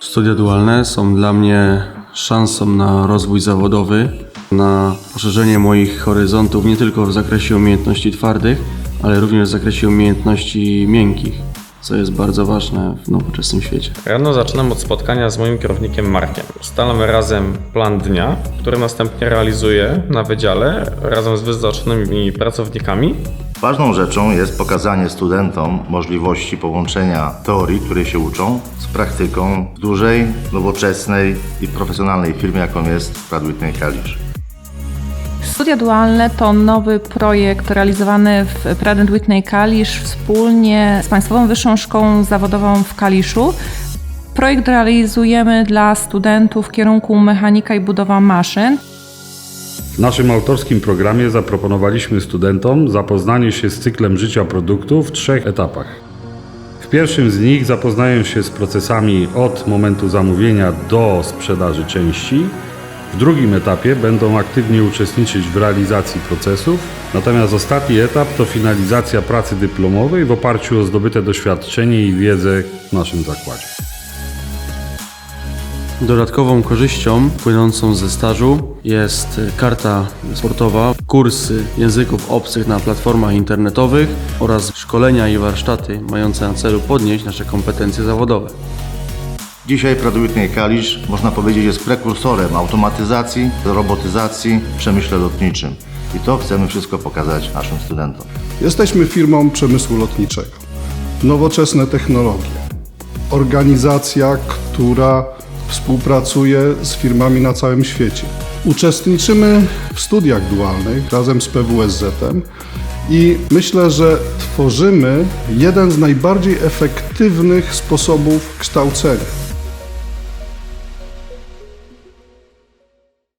Studia dualne są dla mnie szansą na rozwój zawodowy, na poszerzenie moich horyzontów nie tylko w zakresie umiejętności twardych, ale również w zakresie umiejętności miękkich, co jest bardzo ważne w nowoczesnym świecie. Rano zaczynam od spotkania z moim kierownikiem Markiem. Ustalamy razem plan dnia, który następnie realizuję na wydziale razem z wyznaczonymi pracownikami. Ważną rzeczą jest pokazanie studentom możliwości połączenia teorii, której się uczą, z praktyką w dużej, nowoczesnej i profesjonalnej firmie, jaką jest Pratt Whitney Kalisz. Studia dualne to nowy projekt realizowany w Pratt Whitney Kalisz wspólnie z Państwową Wyższą Szkołą Zawodową w Kaliszu. Projekt realizujemy dla studentów kierunku mechanika i budowa maszyn. W naszym autorskim programie zaproponowaliśmy studentom zapoznanie się z cyklem życia produktu w trzech etapach. W pierwszym z nich zapoznają się z procesami od momentu zamówienia do sprzedaży części. W drugim etapie będą aktywnie uczestniczyć w realizacji procesów, natomiast ostatni etap to finalizacja pracy dyplomowej w oparciu o zdobyte doświadczenie i wiedzę w naszym zakładzie. Dodatkową korzyścią płynącą ze stażu jest karta sportowa, kursy języków obcych na platformach internetowych oraz szkolenia i warsztaty mające na celu podnieść nasze kompetencje zawodowe. Dzisiaj Pratt Whitney Kalisz, można powiedzieć, jest prekursorem automatyzacji, robotyzacji w przemyśle lotniczym. I to chcemy wszystko pokazać naszym studentom. Jesteśmy firmą przemysłu lotniczego. Nowoczesne technologie. Organizacja, która współpracuje z firmami na całym świecie. Uczestniczymy w studiach dualnych razem z PWSZ-em i myślę, że tworzymy jeden z najbardziej efektywnych sposobów kształcenia.